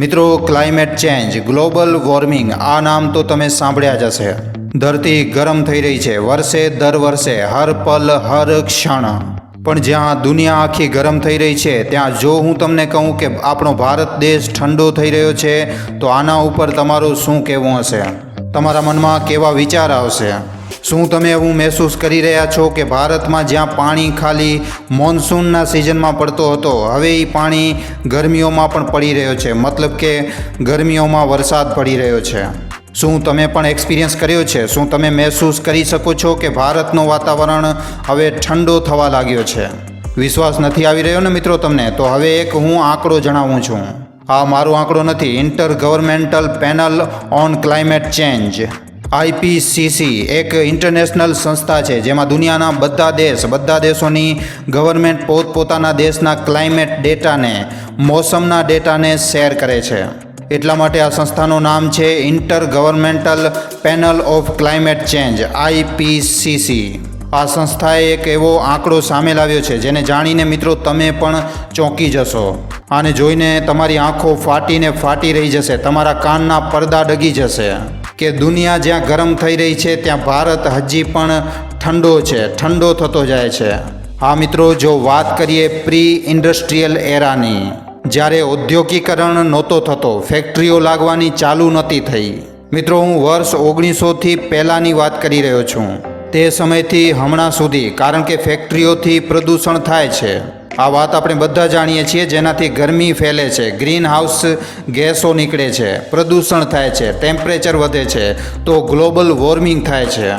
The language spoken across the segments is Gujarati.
મિત્રો ક્લાઇમેટ ચેન્જ ગ્લોબલ વોર્મિંગ આ નામ તો તમે સાંભળ્યા જ હશે. ધરતી ગરમ થઈ રહી છે. વર્ષે દર વર્ષે, હર પલ, હર ક્ષણ. પણ જ્યાં દુનિયા આખી ગરમ થઈ રહી છે, ત્યાં જો હું તમને કહું કે આપણો ભારત દેશ ઠંડો થઈ રહ્યો છે, તો આના ઉપર તમારું શું કહેવું હશે? તમારા મનમાં કેવા વિચાર આવશે? શું તમે એવું મહેસૂસ કરી રહ્યા છો કે ભારતમાં જ્યાં પાણી ખાલી મોન્સૂનના સિઝનમાં પડતો હતો, હવે એ પાણી ગરમીઓમાં પણ પડી રહ્યો છે? મતલબ કે ગરમીઓમાં વરસાદ પડી રહ્યો છે. શું તમે પણ એક્સપિરિયન્સ કર્યો છે? શું તમે મહેસૂસ કરી શકો છો કે ભારતનું વાતાવરણ હવે ઠંડો થવા લાગ્યો છે? વિશ્વાસ નથી આવી રહ્યો ને મિત્રો તમને? તો હવે એક હું આંકડો જણાવું છું. આ મારો આંકડો નથી. Intergovernmental panel on climate change IPCC એક ઇન્ટરનેશનલ સંસ્થા છે, જેમાં દુનિયાના બધા દેશ, બધા દેશોની ગવર્મેન્ટ પોતપોતાના દેશના ક્લાઇમેટ ડેટાને મોસમના ડેટાને શેર કરે છે. એટલા માટે આ સંસ્થાનું નામ છે intergovernmental panel of climate change IPCC. આ સંસ્થાએ એક એવો આંકડો સામે લાવ્યો છે, જેને જાણીને મિત્રો તમે પણ ચોંકી જશો. આને જોઈને તમારી આંખો ફાટીને ફાટી રહી જશે, તમારા કાનના પડદા ડગી જશે. કે દુનિયા જ્યાં ગરમ થઈ રહી છે, ત્યાં ભારત હજી પણ ઠંડો છે. ઠંડો થતો જાય છે. હા મિત્રો, જો વાત કરીએ પ્રી ઇન્ડસ્ટ્રીયલ એરાની જ્યારે ઔદ્યોગિકરણ નહોતો થતો ફેક્ટરીઓ લાગવાની ચાલુ નહોતી થઈ. મિત્રો, હું વર્ષ ઓગણીસોથી પહેલાંની વાત કરી રહ્યો છું. તે સમયથી હમણાં સુધી, કારણ કે ફેક્ટરીઓથી પ્રદૂષણ થાય છે. આ વાત આપણે બધા જાણીએ છીએ, જેનાથી ગરમી ફેલે છે. ગ્રીન હાઉસ ગેસો નીકળે છે, પ્રદૂષણ થાય છે ટેમ્પરેચર વધે છે, તો ગ્લોબલ વોર્મિંગ થાય છે.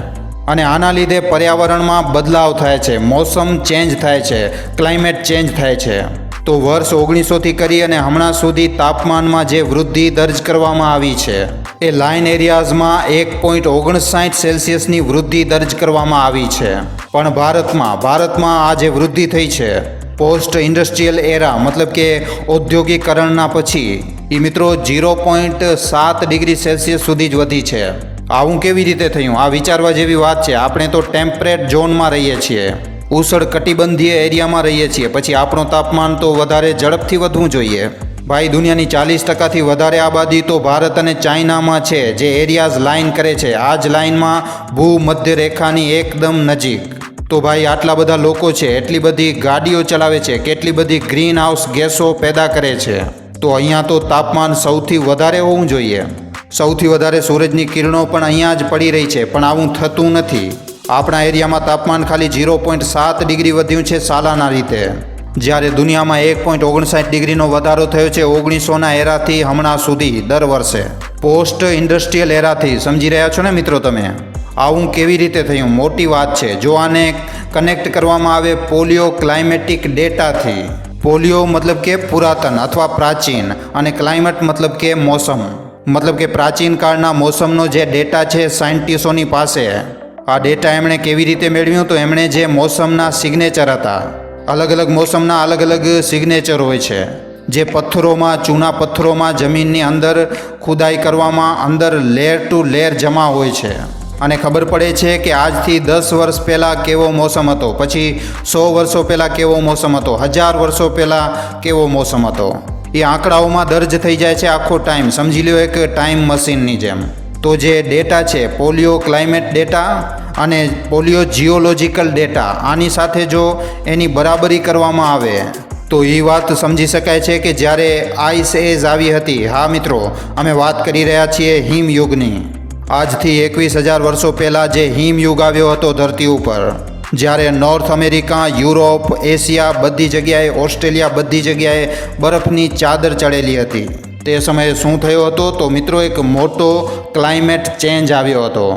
અને આના લીધે પર્યાવરણમાં બદલાવ થાય છે, મોસમ ચેન્જ થાય છે ક્લાઇમેટ ચેન્જ થાય છે. તો વર્ષ ઓગણીસોથી કરી અને હમણાં સુધી તાપમાનમાં જે વૃદ્ધિ દર્જ કરવામાં આવી છે, એ લાઇન એરિયાઝમાં એક પોઈન્ટ ઓગણસાઠ સેલ્સિયસની વૃદ્ધિ દર્જ કરવામાં આવી છે. પણ ભારતમાં ભારતમાં આ જે વૃદ્ધિ થઈ છે પોસ્ટ ઇન્ડસ્ટ્રીયલ એરા, મતલબ કે ઔદ્યોગિકરણના પછી એ મિત્રો ઝીરો પોઈન્ટ સાત ડિગ્રી સેલ્સિયસ સુધી જ વધી છે. આવું કેવી રીતે થયું? આ વિચારવા જેવી વાત છે. આપણે તો ટેમ્પરેટ ઝોનમાં રહીએ છીએ. ઉષળ કટિબંધીય એરિયામાં રહીએ છીએ. પછી આપણું તાપમાન તો વધારે ઝડપથી વધવું જોઈએ. ભાઈ, દુનિયાની ચાલીસ ટકાથી વધારે આબાદી તો ભારત અને ચાઇનામાં છે, જે એરિયાઝ લાઇન કરે છે. આ જ લાઇનમાં ભૂમધ્ય રેખાની એકદમ નજીક. તો ભાઈ આટલા બધા લોકો છે, એટલી બધી ગાડીઓ ચલાવે છે, કેટલી બધી ગ્રીન હાઉસ ગેસો પેદા કરે છે. તો અહીંયા તો તાપમાન સૌથી વધારે હોવું જોઈએ. સૌથી વધારે સૂરજની કિરણો પણ અહીંયા જ પડી રહી છે, પણ આવું થતું નથી. આપણા એરિયામાં તાપમાન ખાલી ઝીરો પોઈન્ટ સાત ડિગ્રી વધ્યું છે સાલાના રીતે. જ્યારે દુનિયામાં એક પોઈન્ટ ઓગણસાઠ ડિગ્રીનો વધારો થયો છે ઓગણીસોના એરાથી હમણાં સુધી દર વર્ષે. પોસ્ટ ઇન્ડસ્ટ્રીયલ એરાથી, સમજી રહ્યા છો ને મિત્રો તમે? આવું કેવી રીતે થયું? મોટી વાત છે. જો આને કનેક્ટ કરવામાં આવે પોલિયો ક્લાઇમેટિક ડેટાથી પોલિયો મતલબ કે પુરાતન અથવા પ્રાચીન અને ક્લાઇમેટ મતલબ કે મોસમ. મતલબ કે પ્રાચીન કાળના મોસમનો જે ડેટા છે સાયન્ટિસ્ટોની પાસે. આ ડેટા એમણે કેવી રીતે મેળવ્યું? તો એમણે જે મોસમના સિગ્નેચર હતા, અલગ અલગ મોસમના અલગ અલગ સિગ્નેચર હોય છે. જે પથ્થરોમાં, ચૂના પથ્થરોમાં જમીનની અંદર ખુદાઈ કરવામાં અંદર લેયર ટુ લેયર જમા હોય છે. અને ખબર પડે છે કે આજથી દસ વર્ષ પહેલાં કેવો મોસમ હતો. પછી સો વર્ષો પહેલાં કેવો મોસમ હતો. હજાર વર્ષો પહેલાં કેવો મોસમ હતો. એ આંકડાઓમાં દર્જ થઈ જાય છે આખો ટાઈમ. સમજી લ્યો એક ટાઈમ મશીનની જેમ. તો જે ડેટા છે, પોલિયો ક્લાઇમેટ ડેટા અને પોલિયો જીઓલોજિકલ ડેટા, આની સાથે જો એની બરાબરી કરવામાં આવે, તો એ વાત સમજી શકાય છે કે જ્યારે આઈસ એજ આવી હતી. હા મિત્રો, અમે વાત કરી રહ્યા છીએ હિમયુગની. આજથી એકવીસ હજાર વર્ષો પહેલાં જે હિમયુગ આવ્યો હતો ધરતી ઉપર, જ્યારે નોર્થ અમેરિકા, યુરોપ, એશિયા બધી જગ્યાએ, ઓસ્ટ્રેલિયા બધી જગ્યાએ બરફની ચાદર ચડેલી હતી. તે સમયે શું થયો હતો તો મિત્રો એક મોટો ક્લાઇમેટ ચેન્જ આવ્યો હતો.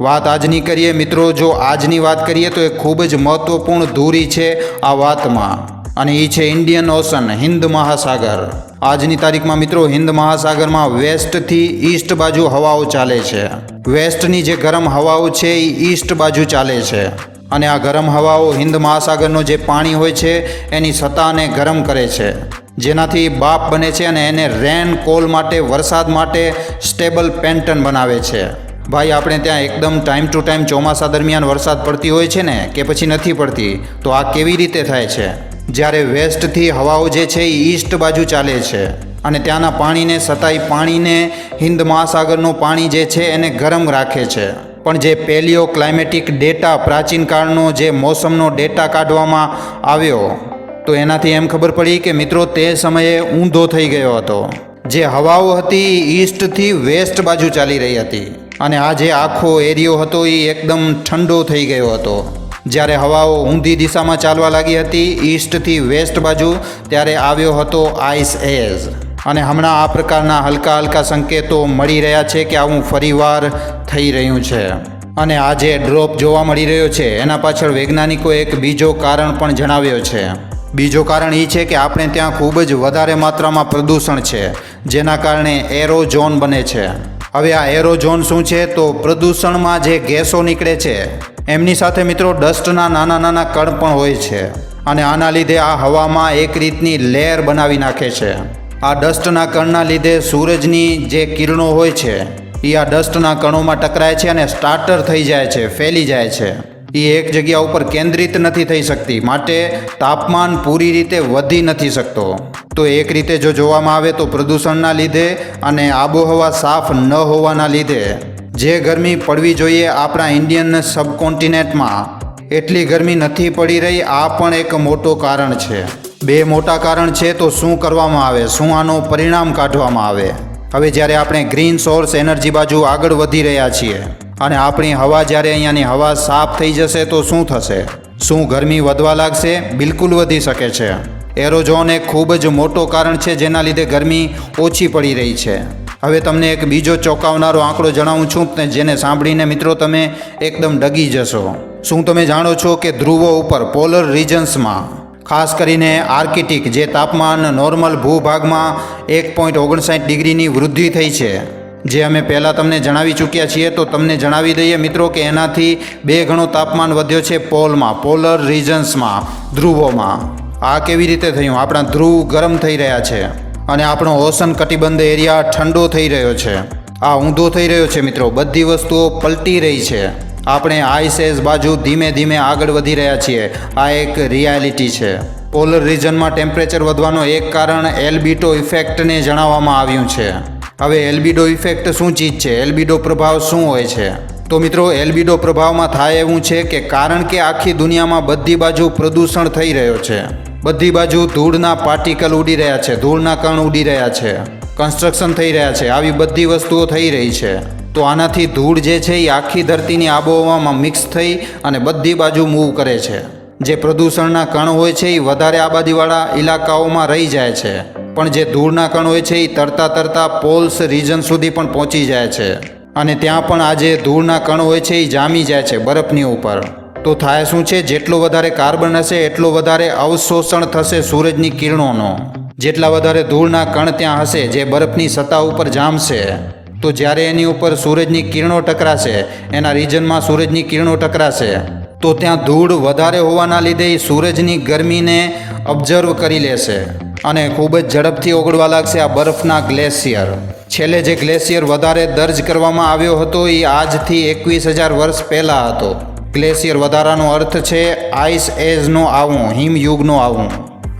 વાત આજની કરીએ મિત્રો, જો આજની વાત કરીએ તો એ ખૂબ જ મહત્વપૂર્ણ ધૂરી છે આ વાતમાં. અને એ છે ઇન્ડિયન ઓશન હિન્દ મહાસાગર આજની તારીખમાં મિત્રો હિન્દ મહાસાગરમાં વેસ્ટથી ઈસ્ટ બાજુ હવાઓ ચાલે છે. વેસ્ટની જે ગરમ હવાઓ છે એ ઈસ્ટ બાજુ ચાલે છે. અને આ ગરમ હવાઓ હિન્દ મહાસાગરનું જે પાણી હોય છે, એની સત્તાને ગરમ કરે છે. જેનાથી બાપ બને છે અને એને રેન કોલ માટે, વરસાદ માટે સ્ટેબલ પેન્ટન બનાવે છે. ભાઈ, આપણે ત્યાં એકદમ ટાઈમ ટુ ટાઈમ ચોમાસા દરમિયાન વરસાદ પડતી હોય છે ને, કે પછી નથી પડતી, તો આ કેવી રીતે થાય છે? જ્યારે વેસ્ટથી હવાઓ જે છે એ ઈસ્ટ બાજુ ચાલે છે અને ત્યાંના પાણીને સતાઈ પાણીને હિન્દ મહાસાગરનું પાણી જે છે એને ગરમ રાખે છે. પણ જે પેલિયો ક્લાઇમેટિક ડેટા પ્રાચીન કાળનો જે મોસમનો ડેટા કાઢવામાં આવ્યો, તો એનાથી એમ ખબર પડી કે મિત્રો તે સમયે ઊંધો થઈ ગયો હતો. જે હવાઓ હતી ઈસ્ટથી વેસ્ટ બાજુ ચાલી રહી હતી અને આ જે આખો એરિયો હતો એ એકદમ ઠંડો થઈ ગયો હતો. જ્યારે હવાઓ ઊંધી દિશામાં ચાલવા લાગી હતી, ઈસ્ટથી વેસ્ટ બાજુ, ત્યારે આવ્યો હતો આઈસ એજ અને હમણાં આ પ્રકારના હલકા હલકા સંકેતો મળી રહ્યા છે કે આવું ફરીવાર થઈ રહ્યું છે. અને આ જે ડ્રોપ જોવા મળી રહ્યો છે. એના પાછળ વૈજ્ઞાનિકો એક બીજો કારણ પણ જણાવ્યો છે. બીજો કારણ એ છે કે આપણે ત્યાં ખૂબ જ વધારે માત્રામાં પ્રદૂષણ છે, જેના કારણે એરોઝોન બને છે. હવે આ એરોઝોન શું છે? તો પ્રદૂષણમાં જે ગેસો નીકળે છે એમની સાથે મિત્રો ડસ્ટના નાના નાના કણ પણ હોય છે અને આના લીધે આ હવામાં એક રીતની લેયર બનાવી નાખે છે. આ ડસ્ટના કણના લીધે સૂરજની જે કિરણો હોય છે એ આ ડસ્ટના કણોમાં ટકરાય છે અને સ્ટાર્ટર થઈ જાય છે, ફેલી જાય છે. એ એક જગ્યા ઉપર કેન્દ્રિત નથી થઈ શકતી, માટે તાપમાન પૂરી રીતે વધી નથી શકતો. તો એક રીતે જો જોવામાં આવે તો પ્રદૂષણના લીધે અને આબોહવા સાફ ન હોવાના લીધે જે ગરમી પડવી જોઈએ આપણા ઇન્ડિયન સબકોન્ટિનેન્ટમાં, એટલી ગરમી નથી પડી રહી, આ પણ એક મોટો કારણ છે. બે મોટા કારણ છે તો શું કરવામાં આવે, શું આનું પરિણામ કાઢવામાં આવે? હવે જ્યારે આપણે ગ્રીન સોર્સ એનર્જી બાજુ આગળ વધી રહ્યા છીએ અને આપણી હવા જ્યારે અહીંયાની હવા સાફ થઈ જશે તો શું થશે? શું ગરમી વધવા લાગશે? બિલકુલ વધી શકે છે. એરોઝોન એક ખૂબ જ મોટો કારણ છે જેના લીધે ગરમી ઓછી પડી રહી છે. હવે તમને એક બીજો ચોંકાવનારો આંકડો જણાવું છું કે જેને સાંભળીને મિત્રો તમે એકદમ ડગી જશો. શું તમે જાણો છો કે ધ્રુવો ઉપર પોલર રિજન્સમાં, ખાસ કરીને આર્કિટિક જે તાપમાન નોર્મલ ભૂભાગમાં એક પોઈન્ટ ઓગણસાઠ ડિગ્રીની વૃદ્ધિ થઈ છે. જે અમે પહેલાં તમને જણાવી ચૂક્યા છીએ તો તમને જણાવી દઈએ મિત્રો કે એનાથી બે ગણું તાપમાન વધ્યો છે પોલમાં, પોલર રિજન્સમાં, ધ્રુવોમાં. આ કેવી રીતે થયું? આપણા ધ્રુવ ગરમ થઈ રહ્યા છે. અને આપણો ઓશન કટિબંધ એરિયા ઠંડો થઈ રહ્યો છે. આ ઊંધો થઈ રહ્યો છે મિત્રો. બધી વસ્તુઓ પલટી રહી છે. આપણે આઈસેસ બાજુ ધીમે ધીમે આગળ વધી રહ્યા છીએ. આ એક રિયાલિટી છે. પોલર રિજનમાં ટેમ્પરેચર વધવાનો એક કારણ એલ્બિટો ઇફેક્ટને જણાવવામાં આવ્યું છે. હવે એલ્બિડો ઇફેક્ટ શું ચીજ છે? એલ્બિડો પ્રભાવ શું હોય છે? તો મિત્રો, એલ્બિડો પ્રભાવમાં થાય એવું છે કે કારણ કે આખી દુનિયામાં બધી બાજુ પ્રદૂષણ થઈ રહ્યો છે. બધી બાજુ ધૂળના પાર્ટિકલ ઉડી રહ્યા છે, ધૂળના કણ ઉડી રહ્યા છે કન્સ્ટ્રક્શન થઈ રહ્યા છે, આવી બધી વસ્તુઓ થઈ રહી છે. તો આનાથી ધૂળ જે છે એ આખી ધરતીની આબોહવામાં મિક્સ થઈ અને બધી બાજુ મૂવ કરે છે. જે પ્રદૂષણના કણ હોય છે એ વધારે આબાદીવાળા ઇલાકાઓમાં રહી જાય છે. પણ જે ધૂળના કણ હોય છે એ તરતા તરતા પોલ્સ રિજન સુધી પણ પહોંચી જાય છે. અને ત્યાં પણ આ જે ધૂળના કણ હોય છે એ જામી જાય છે બરફની ઉપર. તો થાય શું છે? જેટલો વધારે કાર્બન હશે, એટલો વધારે અવશોષણ થશે સૂરજની કિરણોનો. જેટલા વધારે ધૂળના કણ ત્યાં હશે, જે બરફની સત્તા ઉપર જામશે. તો જ્યારે એની ઉપર સૂરજની કિરણો ટકરાશે, એના રિજનમાં સૂરજની કિરણો ટકરાશે, તો ત્યાં ધૂળ વધારે હોવાના લીધે સૂરજની ગરમીને ઓબ્ઝર્વ કરી લેશે. અને ખૂબ જ ઝડપથી ઓગળવા લાગશે આ બરફના ગ્લેશિયર. છેલ્લે જે ગ્લેશિયર વધારે દર્જ કરવામાં આવ્યો હતો એ આજથી એકવીસ હજાર વર્ષ પહેલાં હતો. ગ્લેશિયર વધારાનો અર્થ છે, આઈસ એજનું આવું હિમયુગનો આવવું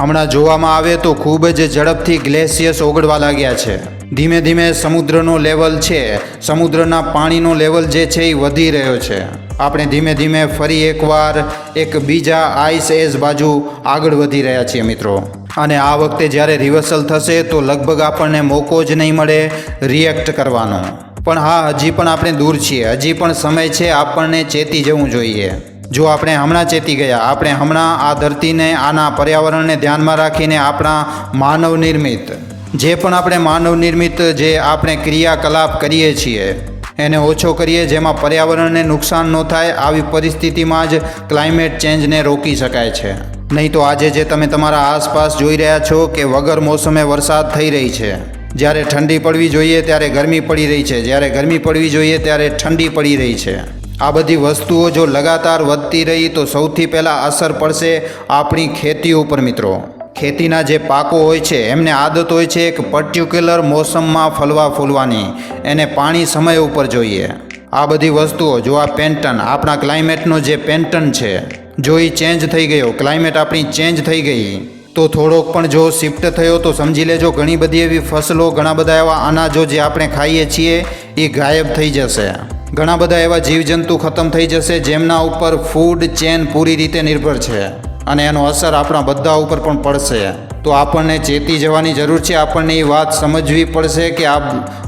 હમણાં જોવામાં આવે તો ખૂબ જ ઝડપથી ગ્લેશિયર્સ ઓગળવા લાગ્યા છે. ધીમે ધીમે સમુદ્રનો લેવલ છે, સમુદ્રના પાણીનો લેવલ જે છે એ વધી રહ્યો છે. આપણે ધીમે ધીમે ફરી એકવાર એક બીજા આઈસ એજ બાજુ આગળ વધી રહ્યા છીએ મિત્રો. અને આ વખતે જ્યારે રિવર્સલ થશે તો લગભગ આપણને મોકો જ નહીં મળે રિએક્ટ કરવાનો. પણ હા, હજી પણ આપણે દૂર છીએ. હજી પણ સમય છે, આપણને ચેતી જવું જોઈએ. જો આપણે હમણાં ચેતી ગયા, આપણે હમણાં આ ધરતીને, આના પર્યાવરણને ધ્યાનમાં રાખીને આપણા માનવ નિર્મિત, જે પણ આપણે માનવ નિર્મિત જે આપણે ક્રિયાકલાપ કરીએ છીએ, એને ઓછો કરીએ, જેમાં પર્યાવરણને નુકસાન ન થાય, આવી પરિસ્થિતિમાં જ ક્લાઇમેટ ચેન્જને રોકી શકાય છે. નહીં તો આજે જે તમે તમારા આસપાસ જોઈ રહ્યા છો કે વગર મોસમે વરસાદ થઈ રહી છે જ્યારે ઠંડી પડવી જોઈએ ત્યારે ગરમી પડી રહી છે. જ્યારે ગરમી પડવી જોઈએ ત્યારે ઠંડી પડી રહી છે. આ બધી વસ્તુઓ જો લગાતાર વધતી રહી તો સૌથી પહેલાં અસર પડશે આપણી ખેતી ઉપર મિત્રો. ખેતીના જે પાકો હોય છે, એમને આદત હોય છે એક પર્ટિક્યુલર મોસમમાં ફલવા ફૂલવાની. એને પાણી સમય ઉપર જોઈએ. આ બધી વસ્તુઓ, જો આ પેન્ટન, આપણા ક્લાઇમેટનો જે પેન્ટન છે, જો એ ચેન્જ થઈ ગયો. ક્લાઇમેટ આપણી ચેન્જ થઈ ગઈ. તો થોડોક પણ જો શિફ્ટ થયો તો સમજી લેજો, ઘણી બધી એવી ફસલો, ઘણા બધા એવા અનાજો જે આપણે ખાઈએ છીએ, એ ગાયબ થઈ જશે. ઘણા બધા એવા જીવજંતુ ખતમ થઈ જશે, જેમના ઉપર ફૂડ ચેન પૂરી રીતે નિર્ભર છે અને એનો અસર આપણા બધા ઉપર પણ પડશે. તો આપણને ચેતી જવાની જરૂર છે, આપણને એ વાત સમજવી પડશે કે આ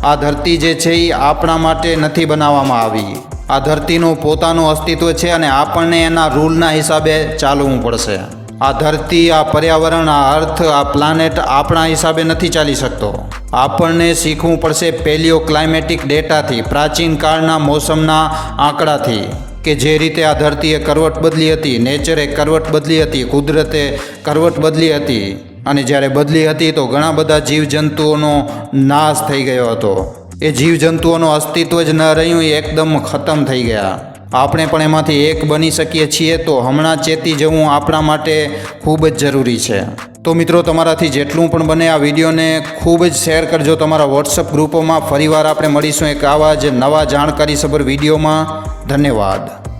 આ ધરતી જે છે, એ આપણા માટે નથી બનાવવામાં આવી. આ ધરતીનું પોતાનું અસ્તિત્વ છે અને આપણને એના રૂલના હિસાબે ચાલવું પડશે. આ ધરતી, આ પર્યાવરણ, આ અર્થ, આ પ્લાનેટ આપણા હિસાબે નથી ચાલી શકતો. આપણને શીખવું પડશે પેલિયો ક્લાઇમેટિક ડેટાથી પ્રાચીન કાળના મોસમના આંકડાથી, કે જે રીતે આ ધરતીએ કરવટ બદલી હતી નેચરે કરવટ બદલી હતી, કુદરતે કરવટ બદલી હતી, અને જ્યારે બદલી હતી તો ઘણા બધા જીવજંતુઓનો નાશ થઈ ગયો હતો. એ જીવજંતુઓનું અસ્તિત્વ જ ન રહ્યું, એ એકદમ ખતમ થઈ ગયા. આપણે પણ એમાંથી એક બની શકીએ છીએ, તો હમણાં ચેતી જવું આપણા માટે ખૂબ જ જરૂરી છે. તો મિત્રો, તમારાથી જેટલું પણ બને આ વિડીયોને ખૂબ જ શેર કરજો. તમારા વોટ્સઅપ ગ્રુપોમાં ફરીવાર આપણે મળીશું એક આવા જ નવા જાણકારીસભર વિડીયોમાં. ધન્યવાદ.